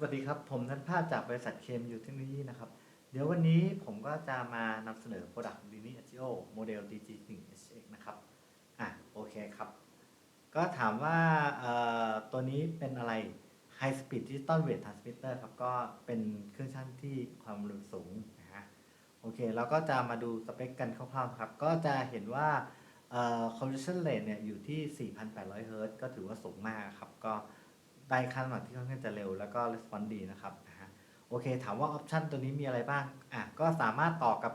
สวัสดีครับ ผมนันภาพจากบริษัทเคมยูเทคโนโลยีนะครับ เดี๋ยววันนี้ผมก็จะมานำเสนอ Product l i n i a g i o โมเดล DG1HX นะครับ อะ โอเคครับ ก็ถามว่าตัวนี้เป็นอะไร High Speed Digital Weight Transmitter ครับ ก็เป็นเครื่องชั่งที่ความเร็วสูงนะฮะ โอเค เราก็จะมาดูสเปคกันคร่าวๆครับ ก็จะเห็นว่า conversion rate เนี่ยอยู่ที่ 4,800เฮิรตซ์ก็ถือว่าสูงมากครับ ก็ ได้ค่าน้ำหนักที่ค่อนข้างจะเร็วแล้วก็ response ดีนะครับนะฮะโอเค ถามว่า option ตัวนี้มีอะไรบ้างอะก็สามารถต่อกับ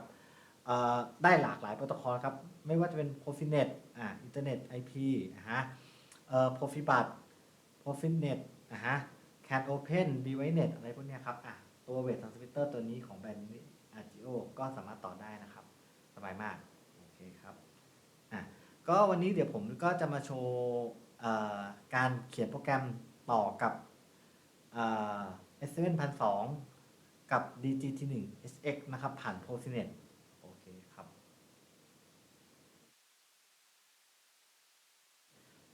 ได้หลากหลายโปรโตคอลครับ ไม่ว่าจะเป็น Profinet อะ Internet IP นะฮะเอ่อ Profibus Profinet นะฮะ Cat Open d e v i n e t อะไรพวกเนี้ยครับอะตัว Weight Transmitter ตัวนี้ของแบรนด์นี้ Agio ก็สามารถต่อได้นะครับ สบายมาก โอเคครับอะก็วันนี้เดี๋ยวผมก็จะมาโชว์การเขียนโปรแกรม ต่อกับเอ่อ S7 1002กับ DGT1 SX นะครับ ผ่าน Profinet โอเคครับ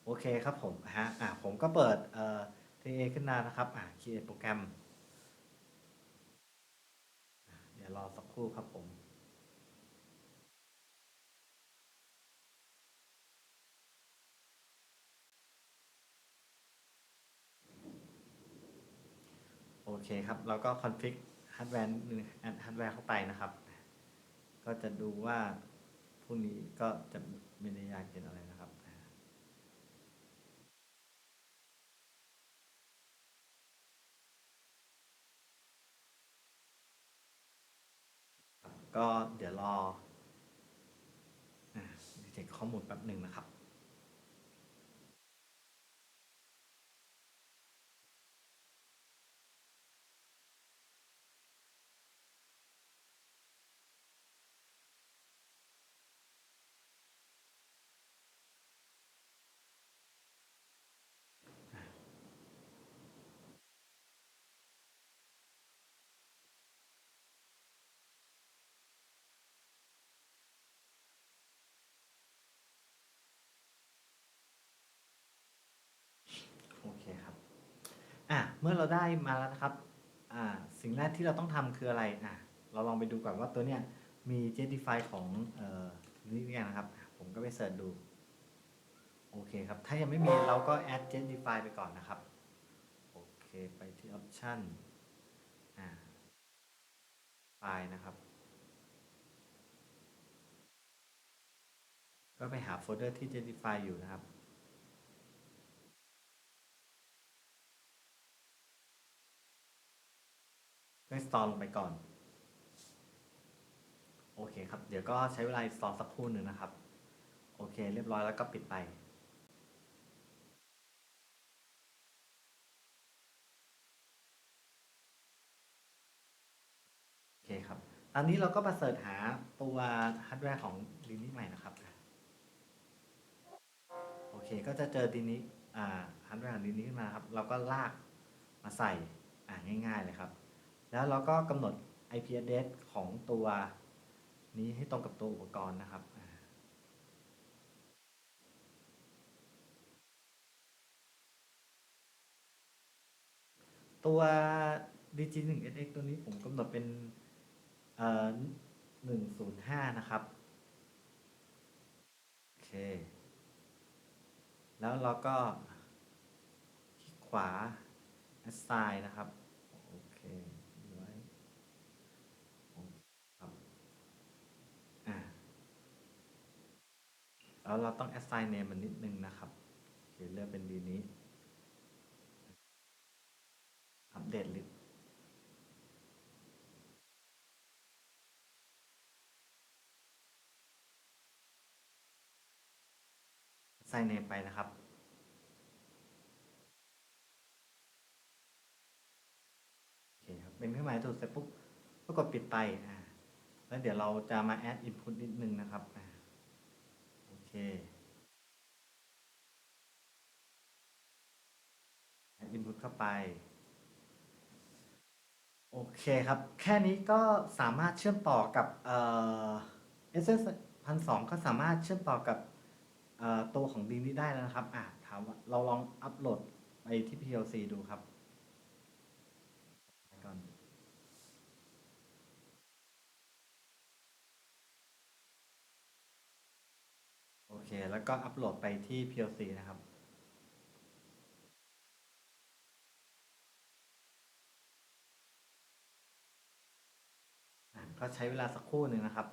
โอเคครับผมฮะอะผมก็เปิดเอ่อ TA ขึ้นมานะครับ อะ create โปรแกรม เดี๋ยวรอสักครู่ครับผม เคครับ เราก็คอนฟิกฮาร์ดแวร์ฮาร์ดแวร์เข้าไปนะครับ ก็จะดูว่าพวกนี้ก็จะไม่ได้ยากเย็นอะไรนะครับก็เดี๋ยวรอดีเทคข้อมูลแป๊บหนึ่งนะครับ โอเคครับ อะเมื่อเราได้มาแล้วนะครับอ่าสิ่งแรกที่เราต้องทำคืออะไรอะเราลองไปดูก่อนว่าตัวเนี้ยมี Justify ของเอ่อนี่เนี่ยนะครับ ผมก็ไปเสิร์ชดู โอเคครับ ถ้ายังไม่มีเราก็ add Justify ไปก่อนนะครับ โอเคไปที่ option อ่าไฟล์นะครับ ก็ไปหาโฟลเดอร์ที่ Justify อยู่นะครับ ก็ install ลงไปก่อน โอเคครับ เดี๋ยวก็ใช้เวลา install สักครู่หนึ่งนะครับ โอเค เรียบร้อยแล้วก็ปิดไปโอเคครับ ตอนนี้เราก็มาเสิร์ชหาตัวฮาร์ดแวร์ของลินนี้ใหม่นะครับ โอเค ก็จะเจอดีนี้อ่ฮาร์ดแวร์ของลินนี้ขึ้นมาครับ เราก็ลากมาใส่ อ่าง่าย ๆ เลยครับ แล้วเราก็กำหนด IP address ของตัวนี้ให้ตรงกับตัวอุปกรณ์นะครับตัว DG1SX ตัวนี้ผมกำหนดเป็นเอ่อ105 นะครับ โอเค แล้วเราก็ คลิกขวา assign นะครับ โอเคไว้ครับ อ่า แล้วเราต้อง assign name มันนิดนึงนะครับโอเคเลือกเป็นดีนี้ อัปเดตลิสต์ใส่เนมไปนะครับ โอเคครับ เป็นเครื่องหมายถูกเสร็จปุ๊บก็กดปิดไปอ่าแล้วเดี๋ยวเราจะมา add input นิดนึงนะครับอ่า โอเค add input เข้าไป โอเคครับ แค่นี้ก็สามารถเชื่อมต่อกับเอ่อ SS พันสองก็สามารถเชื่อมต่อกับตัวของดีนี้ได้แล้วนะครับอ่าถามว่าเราลองอัปโหลดไปที่ PLC ดูครับ แล้วก็อัปโหลดไปที่ PLC นะครับก็ใช้เวลาสักครู่หนึ่งนะครับ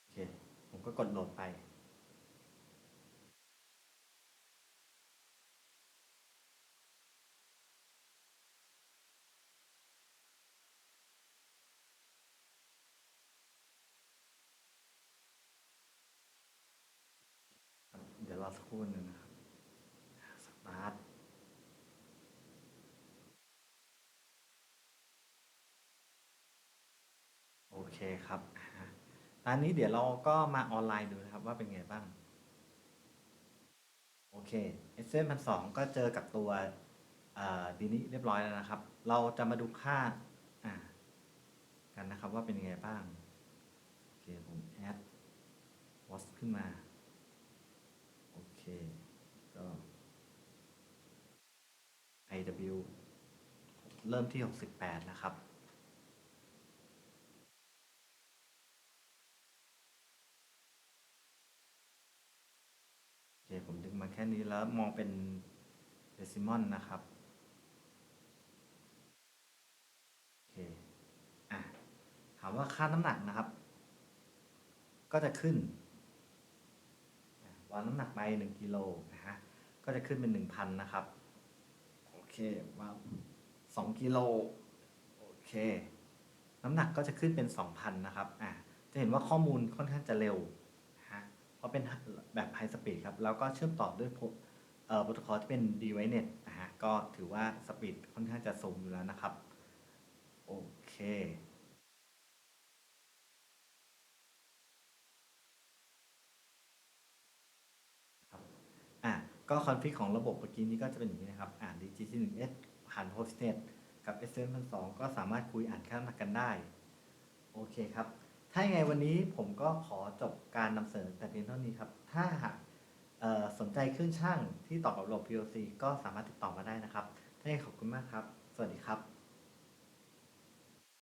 โอเค ผมก็กดโหลดไป ครับเดี๋ยว รู่นึงนะครับสตาร์ทโอเคครับตอนนี้เดี๋ยวเราก็มาออนไลน์ดูนะครับว่าเป็นไงบ้าง โอเค s อ n 1 2 0ก็เจอกับตัวดีนี้เรียบร้อยแล้วนะครับ เราจะมาดูค่าอ่ากันนะครับว่าเป็นยังไงบ้าง โอเค ผมแอด watch ขึ้นมา โอเค ก็ IW เริ่มที่ 68 นะครับ โอเค ผมดึงมาแค่นี้แล้วมองเป็นเดซิมอลนะครับ โอเค อะ ถามว่าค่าน้ำหนักนะครับ ก็จะขึ้นวางน้ำหนักไปหนึ่งกิโลนะฮะ ก็จะขึ้นเป็นหนึ่งพันนะครับ โอเควาง สองกิโลโอเค น้ำหนักก็จะขึ้นเป็นสองพันนะครับอะจะเห็นว่าข้อมูลค่อนข้างจะเร็วฮะเพราะเป็นแบบไฮสปีดครับ แล้วก็เชื่อมต่อด้วยโปรโตคอลที่เป็น d v i n e t นะฮะก็ถือว่าสปีดค่อนข้างจะสูงอยู่แล้วนะครับ โอเคอะก็คอนฟิกของระบบเมื่อกี้นี้ก็จะเป็นอย่างนี้นะครับ อ่าน DGC1S ผ่านโฮสเน็ตกับ SM12 ก็สามารถคุยอ่านข้ามหนักกันได้ โอเคครับ ถ้ายังไงวันนี้ผมก็ขอจบการนำเสนอแต่เพียงเท่านี้ครับ ถ้าหากสนใจเครื่องช่างที่ต่อกับระบบ PLC ก็สามารถติดต่อมาได้นะครับถ้าอย่างนั้นขอบคุณมากครับ สวัสดีครับ